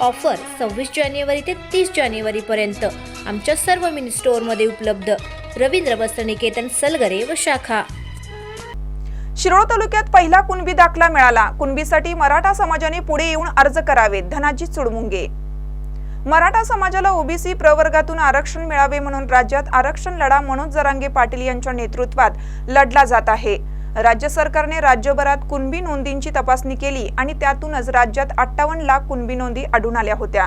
Offer सव्वीस जानेवारी ते तीस जानेवारीपर्यंत आमच्या सर्व मिनी स्टोअरमध्ये उपलब्ध. रवींद्र वस्त्रनिकेतन सलगरे व शाखा. शिरोळ तालुक्यात पहिला कुणबी दाखला मिळाला. कुणबीसाठी मराठा समाजाने पुढे येऊन अर्ज करावेत. धनाजी चुडमुंगे. मराठा समाजाला ओबीसी प्रवर्गातून आरक्षण मिळावे म्हणून राज्यात आरक्षण लढा मनोज जरांगे पाटील यांच्या नेतृत्वात लढला जात आहे. राज्य सरकारने राज्यभरात कुणबी नोंदींची तपासणी केली आणि त्यातूनच राज्यात अठ्ठावन्न लाख कुणबी नोंदी आढळून आल्या होत्या.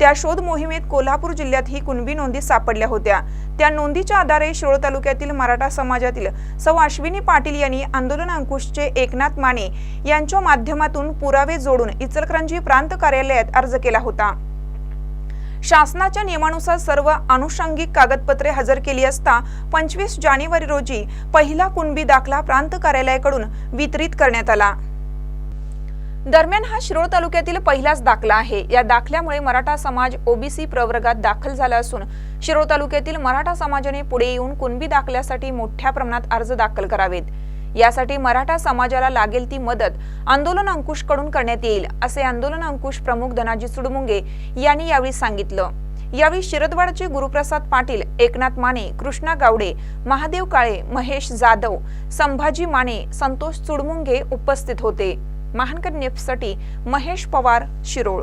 त्या शोध मोहिमेत कोल्हापूर जिल्ह्यात ही कुणबी नोंदी सापडल्या होत्या. त्या नोंदीच्या आधारे शिरोळ तालुक्यातील मराठा समाजातील सौ अश्विनी पाटील यांनी आंदोलन अंकुशचे एकनाथ माने यांच्या माध्यमातून पुरावे जोडून इचलकरंजी प्रांत कार्यालयात अर्ज केला होता. शासनाच्या नियमानुसार सर्व आनुषंगिक कागदपत्रे हजर केली असता पंचवीस जानेवारी रोजी पहिला कुणबी दाखला प्रांत कार्यालयाकडून वितरित करण्यात आला. दरम्यान हा शिरोळ तालुक्यातील पहिलाच दाखला आहे. या दाखल्यामुळे मराठा समाज ओबीसी प्रवर्गात दाखल झाला असून शिरोळ तालुक्यातील मराठा समाजाने पुढे येऊन कुणबी दाखल्यासाठी मोठ्या प्रमाणात अर्ज दाखल करावेत. यासाठी मराठा समाजाला लागेल ती मदत आंदोलन अंकुशकडून करण्यात येईल असे आंदोलन अंकुश प्रमुख धनाजी सुडमुंगे यांनी यावेळी सांगितलं. यावेळी शिरदवाडचे गुरुप्रसाद पाटील एकनाथ माने कृष्णा गावडे महादेव काळे महेश जाधव संभाजी माने संतोष चुडमुंगे उपस्थित होते. महानकर नेफसाठी महेश पवार शिरोळ.